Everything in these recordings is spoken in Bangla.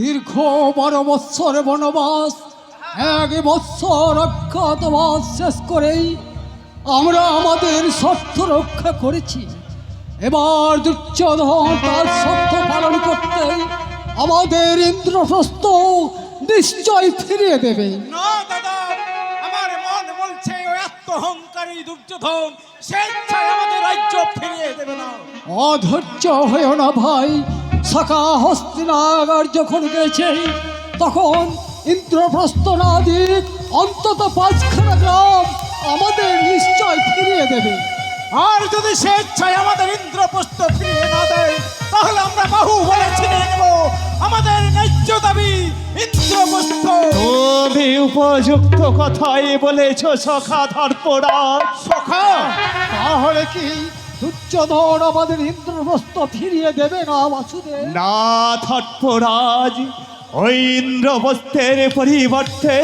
দীর্ঘ বারো বৎসর বনবাস এক বৎসর অজ্ঞাতবাস শেষ করেই আমরা আমাদের স্বার্থ রক্ষা করেছি। এবার দুর্যোধন তার স্বার্থ পালন করতে আমাদের ইন্দ্রপ্রস্থ নিশ্চয় ফিরিয়ে দেবে। না দাদা আমার মন বলছে ওই আত্মহংকারী দুর্যোধন স্বেচ্ছায় আমাদের রাজ্য ফিরিয়ে দেবে না। অধৈর্য হয়েও না ভাই শাখা হস্তিনাগার যখন গেছে তখন ইন্দ্রপ্রস্থ না দিক অন্তত পাঁচখানা গ্রাম আমাদের নিশ্চয় ফিরিয়ে দেবে। আর যদি স্বেচ্ছায় আমাদের ইন্দ্রপ্রস্থ ফিরিয়ে না দেয় তাহলে আমরা বাহু বলে ছিনে নেব। আমাদের ন্যায্য দাবি ইন্দ্রপ্রস্থ। তুমি উপযুক্ত কথাই বলেছ সখা ধর্পরাজ সখা তাহলে কি দুর্যোধন আমাদের ইন্দ্রপ্রস্থ ফিরিয়ে দেবে না বাসুদেব। না ধর্পরাজ ওই ইন্দ্রবস্ত্রের পরিবর্তে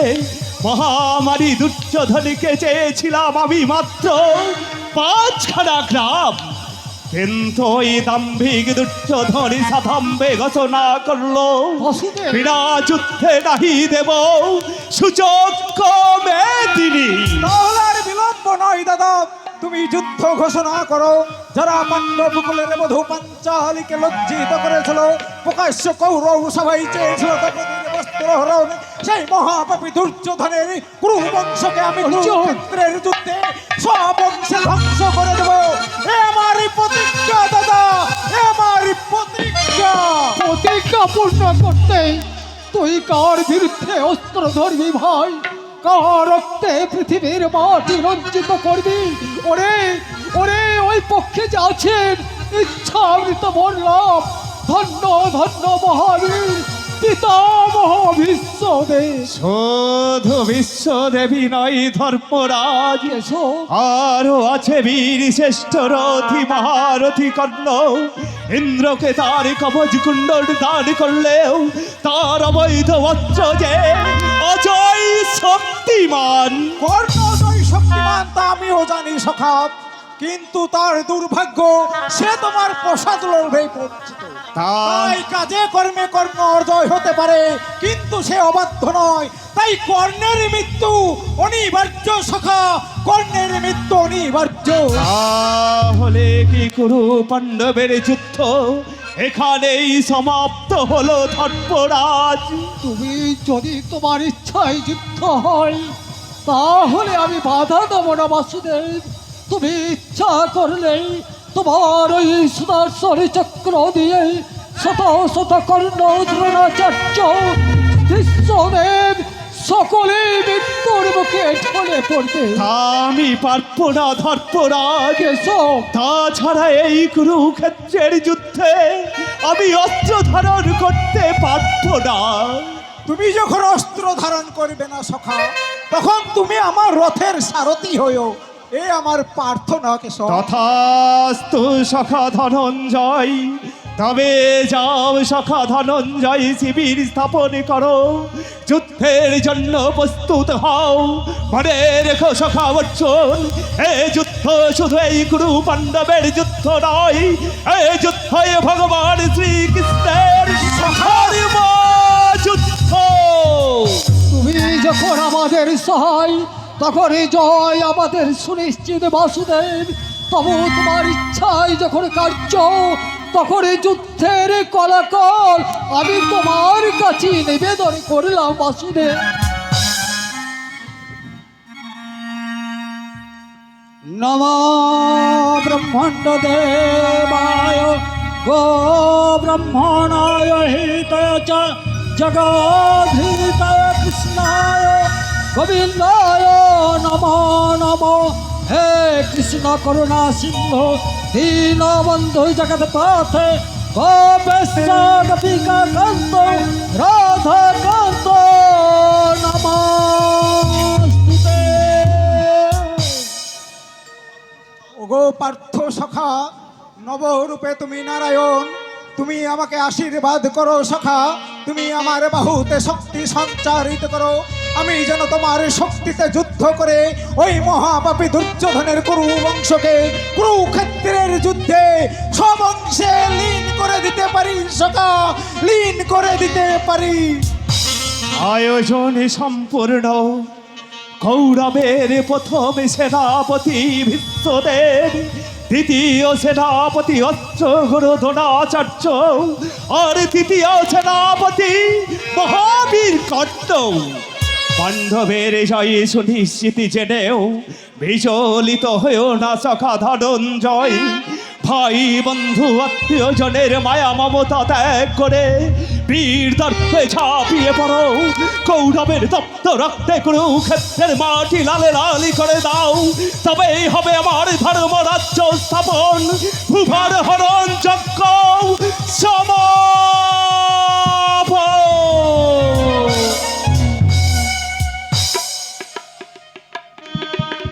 মহামারী দুর্যোধনকে চেয়েছিলাম আমি মাত্র পাঁচখানা গ্রাম। কিন্তু ওই দাম্ভিক দুর্যোধন সাধাম্বে ঘোষণা করল বিনা যুদ্ধে নাহি দেব সুযোগ কমে তিনি তাহলে আর বিলম্ব নয় দাদা। তুমি যুদ্ধ ঘোষণা করো। যারা পাণ্ডব কুলের বধূ পাঞ্চালিকে লজ্জিত করেছিল প্রকাশ্য কৌরব সবাই চেয়েছিল দ্রৌপদীর বস্ত্র হরণ। সেই মহাপাপী দুর্যোধনের কুরু বংশকে আমি কুরুক্ষেত্রের যুদ্ধে সব অংশে ধ্বংস করে দেব। এ আমারই প্রতিজ্ঞা দাদা এ আমারই প্রতিজ্ঞা। প্রতিজ্ঞা পূর্ণ করতে তুই কার বিরুদ্ধে অস্ত্র ধরবি ভাই? রক্তে পৃথিবীর মাটি রঞ্জিত করবি। ওরে ওরে ওই পক্ষে যে আছেন ইচ্ছামৃত বললাম ধন্য ধন্য মহাবীর পিতামহ বিশ্বদেব। শুধু বিশ্বদেবী নয় ধর্মরাজ। আরও আছে বীর শ্রেষ্ঠ রথি মহারথী কর্ণ। ইন্দ্রকে তার কবচ কুণ্ডল দান করলেও তার অবৈধ বস্ত্র যে অজয় শক্তিমান। কর্ণজয় শক্তিমান তা আমিও জানি সখা কিন্তু তার দুর্ভাগ্য সে তোমার প্রসাদ লোভে পরিচিত তাই কাজে কর্মে কর্ণ অর্জয় হতে পারে কিন্তু সে অবাধ্য নয়। তাই কর্ণের মৃত্যু অনিবার্য সখা কর্ণের মৃত্যু অনিবার্য। তাহলে কি কুরু পাণ্ডবের যুদ্ধ? এখানেই সমাপ্ত হলো ধর্মরাজ। তুমি যদি তোমার ইচ্ছায় যুদ্ধ হয় তাহলে আমি বাধা দেবো না বাসুদেব। তুমি ইচ্ছা করলেই তোমার ওই সুদর্শন চক্র দিয়ে শত শত কর্ণ দ্রোণাচার্য বিশ্বদেব সকলে মৃত্যুর মুখে ঢলে পড়বে। আমি পারব না ধর্মরাজ। এসো। তাছাড়া এই কুরুক্ষেত্রের যুদ্ধে আমি অস্ত্র ধারণ করতে পারব না। তুমি যখন অস্ত্র ধারণ করবে না সখা তখন তুমি আমার রথের সারথি হইও এ আমার প্রার্থনা কেশব তথাস্তু সখা ধনঞ্জয় তবে যাও সখা ধনঞ্জয় শিবির স্থাপন করো। যুদ্ধের জন্য প্রস্তুত হও। মনে রেখো সখা অর্জুন যুদ্ধ শুধু এই গুরু পাণ্ডবের যুদ্ধ নয় এই যুদ্ধ ভগবান শ্রীকৃষ্ণের যুদ্ধ তুমি যখন আমাদের সহায় তখন জয় আমাদের সুনিশ্চিত বাসুদেব। তবু তোমার ইচ্ছায় যখন কার্য তখন এই যুদ্ধের কলাকল আমি তোমার কাছে নিবেদন করলাম বাসুদেব। নম ব্রহ্মাণ্ড দেবায় গো ব্রহ্মণায় হিতয় চ জগধীতয় কৃষ্ণায় গোবিন্দায় নম নম হে কৃষ্ণ করুণা সিন্ধু দীন বন্ধু জগৎ পথে গোপেশ রাধা কান্ত নমস্তুতে ওগো পার্থ সখা, নবরূপে তুমি নারায়ণ, তুমি আমাকে আশীর্বাদ করো সখা, তুমি আমার বাহুতে শক্তি সঞ্চারিত করো। আমি যেন তোমার শক্তিতে যুদ্ধ করে ওই মহাপাপী দুর্যোধনের কুরু বংশকে কুরুক্ষেত্রের যুদ্ধে সব অংশে লীন করে দিতে পারি সকা লীন করে দিতে পারি। আয়োজনে সম্পূর্ণ। কৌরবের প্রথম সেনাপতি বিশ্বদেব, দ্বিতীয় সেনাপতি অস্ত্র গুরু দ্রোণাচার্য, আর তৃতীয় সেনাপতি মহাবীর কর্ণ পাণ্ডবের জয় সুনিশ্চিত জেনেও বিচলিত হয়েও না সখা ধনঞ্জয়। ভাই বন্ধু আত্মীয় জনের মায়া মমতা ত্যাগ করে বীর হয়ে ঝাঁপিয়ে পড়ো। কৌরবের তপ্ত রক্তে কুরুক্ষেত্রের মাটি লালে লালি করে দাও। তবেই হবে আমার ধর্ম রাজ্য স্থাপন। ভূভার হরণ যজ্ঞ সমাপন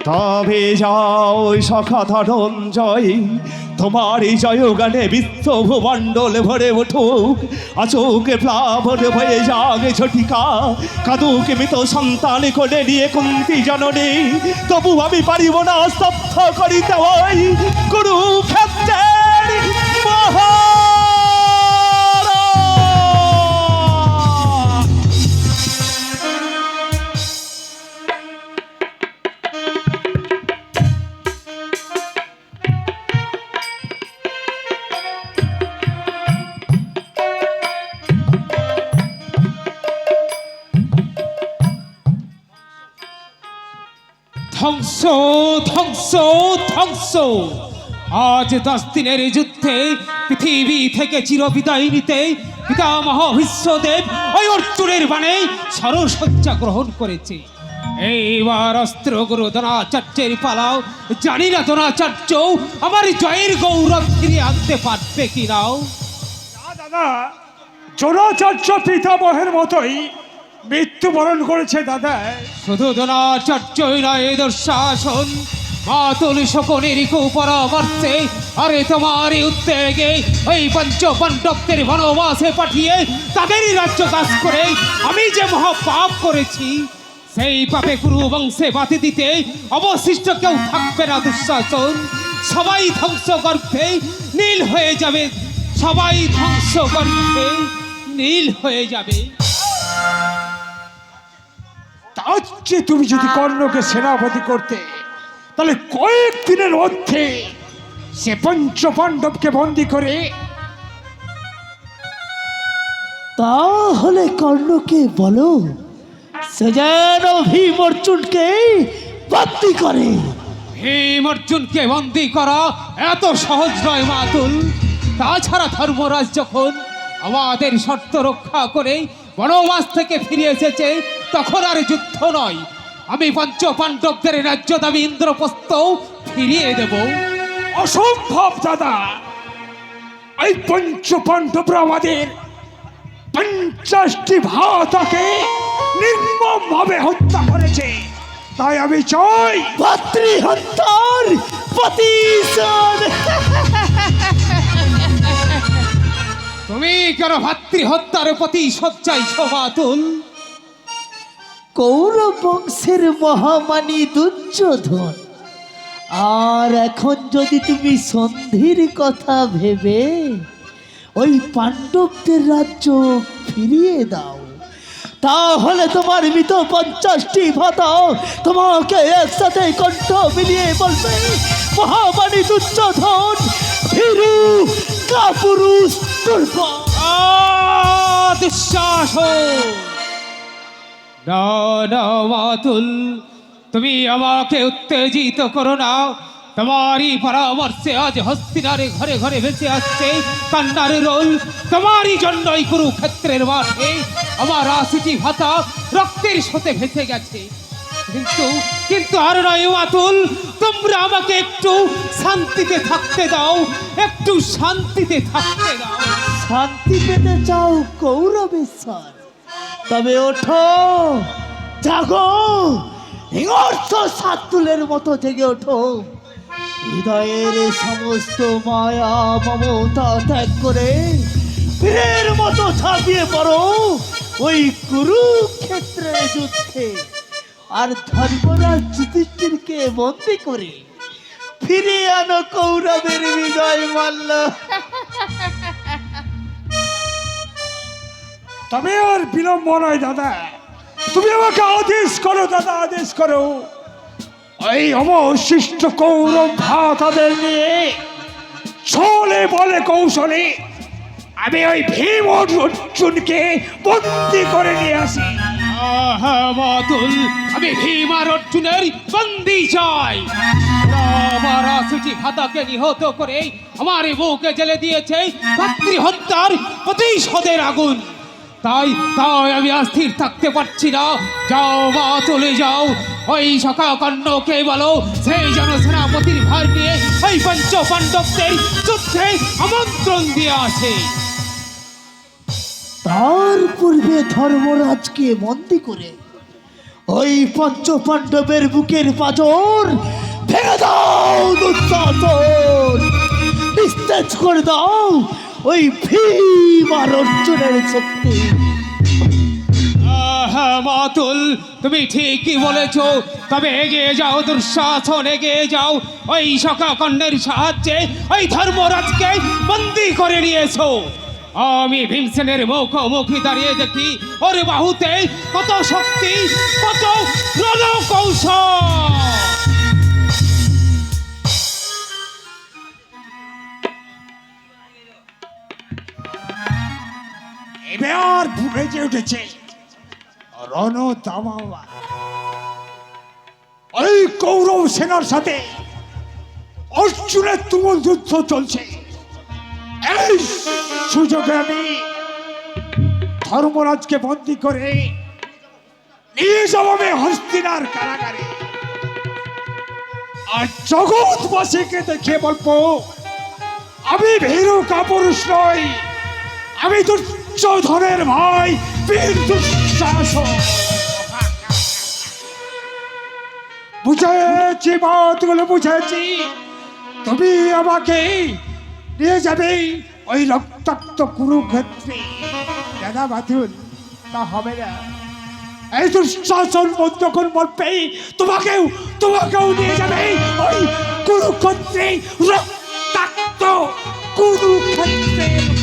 তবে যাও সখা ধরন জয় তোমার এই জয় গানে বিশ্ব ভূমণ্ডল ভরে উঠুক। আচোকে প্লাবন ভয়ে যাগে ঝটিকা। কাদুকে মৃত সন্তান কোলে নিয়ে কুন্তি জননী। তবু আমি পারিব না স্তব্ধ করিতে হয়। কুরুক্ষেত্রের মহারণ। ধ্বংস ধ্বংস। আজ দশ দিনের যুদ্ধে পৃথিবী থেকে চিরবিদায় নিতে পিতামহ বিশ্বদেব ওই অর্জুনের বাণে সরসজ্জা গ্রহণ করেছে। এইবার অস্ত্র গুরু দ্রোণাচার্যের পালাও। জানি না দ্রোণাচার্য আমার জয়ের গৌরব ফিরে আনতে পারবে কি নাও দাদা দ্রোণাচার্য পিতামহের মতোই মৃত্যুবরণ করেছে দাদা। শুধু দ্রোণাচার্যই নয় দুঃশাসন। মাতুল শকুনের কুপরামর্শে, আরে তোমার এই উদ্বেগে ওই পঞ্চ পাণ্ডবদের বনবাসে পাঠিয়ে তাদেরই রাজ্য কাজ করে আমি যে মহা পাপ করেছি, সেই পাপে গুরু বংশে বাতি দিতে অবশিষ্ট কেউ থাকবে না দুঃশাসন। সবাই ধ্বংস গর্ভে নীল হয়ে যাবে, সবাই ধ্বংস গর্ভে নীল হয়ে যাবে। তার চেয়ে তুমি যদি কর্ণকে সেনাপতি করতে তাহলে কয়েকদিনের মধ্যে সে পঞ্চ পাণ্ডবকে বন্দি করে তাহলে কর্ণকে বলো সে যেন ভীম অর্জুনকে বাতি করে। ভীম অর্জুনকে বন্দি করা এত সহজ নয় মাতুল। তাছাড়া ধর্মরাজ যখন আমাদের শর্ত রক্ষা করে বনবাস থেকে ফিরে এসেছে তখন আর যুদ্ধ নয়। আমি পঞ্চ পাণ্ডবদের রাজ্য দাবি ইন্দ্রপ্রস্থ ফিরিয়ে দেব। অসম্ভব দাদা। এই পঞ্চ পাণ্ডবরা আমাদের পঞ্চাশটি ভাতাকে নির্মম ভাবে হত্যা করেছে। তাই আমি চাই ভাতৃ হত্যার প্রতিশোধ তুমি কেন ভাতৃ হত্যার প্রতি সজ্জাই মাতুল কৌরব বংশের মহামানী দুর্যোধন। আর এখন যদি তুমি সন্ধির কথা ভেবে ওই পাণ্ডবদের রাজ্য ফিরিয়ে দাও তাহলে তোমার মৃত পঞ্চাশটি ভাতা তোমাকে একসাথে কণ্ঠ মিলিয়ে বলবে মহামানী দুর্যোধন ভীরু কাপুরুষ দুর্বল। আহ, দুঃশাসন না না তুমি আমাকে উত্তেজিত করো না। তোমারই পরামর্শে আজ হস্তিনারে ঘরে ঘরে ভেসে আসছে কান্নার রোল। তোমারই জন্যই কুরুক্ষেত্রের মাঠে আমার আশিটি ভাতা রক্তের সাথে ভেসে গেছে। কিন্তু কিন্তু আর নয় মাতুল, তোমরা আমাকে একটু শান্তিতে থাকতে দাও, একটু শান্তিতে থাকতে দাও। শান্তি পেতে চাও কৌরবেশ্বর। তবে ওঠো, জাগো হিংস্র সাতুলের মতো জেগে ওঠো। হৃদয়ের সমস্ত মায়া মমতা ত্যাগ করে বীরের মতো ঝাঁপিয়ে পড়ো ওই কুরুক্ষেত্রের যুদ্ধে। আর ধর্মরাজ যুধিষ্ঠিরকে বন্দি করে ফিরে আনো কৌরবের হৃদয় মাল্য। তবে আর বিলম্ব নয়, দাদা। তুমি আমাকে আদেশ করো, দাদা, আদেশ করো। ওই অবশিষ্ট কৌরব ভাতাদের নিয়ে ছলে বলে কৌশলে আমি ওই ভীম অর্জুনকে বন্দি করে নিয়ে আসি। বাতুল আমি ভীম আর অর্জুনের বন্দি চাই। আমার আসুচি ভাতাকে নিহত করে আমার এই বউকে জেলে দিয়েছে ভাতৃ হত্যার প্রতিশোধের আগুন। তাই তাই আমি অস্থির থাকতে পারছি না। যাও মা, চলে যাও। ওই সখা কর্ণকে বলো সেই যেন সেনাপতির ভার নিয়ে ওই পঞ্চ পাণ্ডবদের যুদ্ধে আমন্ত্রণ দিয়ে আছে তার পূর্বে ধর্মরাজকে বন্দি করে ওই পঞ্চ পাণ্ডবের বুকের পাজর ভেঙে দাও দুঃশাসন নিস্তেজ করে দাও ওই ভীম আর অর্জুনের শক্তি। মাতুল, তুমি ঠিকই বলেছ। তবে এগিয়ে যাও, দুঃশাসন, এগিয়ে যাও। ওই সখা কন্যের সাহায্যে, ওই ধর্মরাজকে বন্দি করে নিয়েছো আমি ভীমসেনের মুখোমুখি দাঁড়িয়ে দেখি, ওর বাহুতে কত শক্তি, কত রণকৌশল। এবার ভুগেছে উঠেছে। রণ দামাওয়া ওই কৌরব সেনার সাথে অর্জুনের তুমুল যুদ্ধ চলছে। এই সুযোগে আমি ধর্মরাজকে বন্দি করে নিয়ে যাব আমি হস্তিনার কারাগারে। আর জগৎবাসীকে দেখে বলব, আমি ভীরু কাপুরুষ নই, আমি দুর্যোধনের ভাই বীর দুঃশাসন। বুঝেছি বাতগুলো বুঝেছি। তুমি আমাকে নিয়ে যাবে ওই রক্তাক্ত কুরুক্ষেত্রে। দাদা বাতুল, তা হবে না। এই দুঃশাসন যখন বলবে, তোমাকেও তোমাকেও নিয়ে যাবে ওই কুরুক্ষেত্রে, রক্তাক্ত কুরুক্ষেত্রের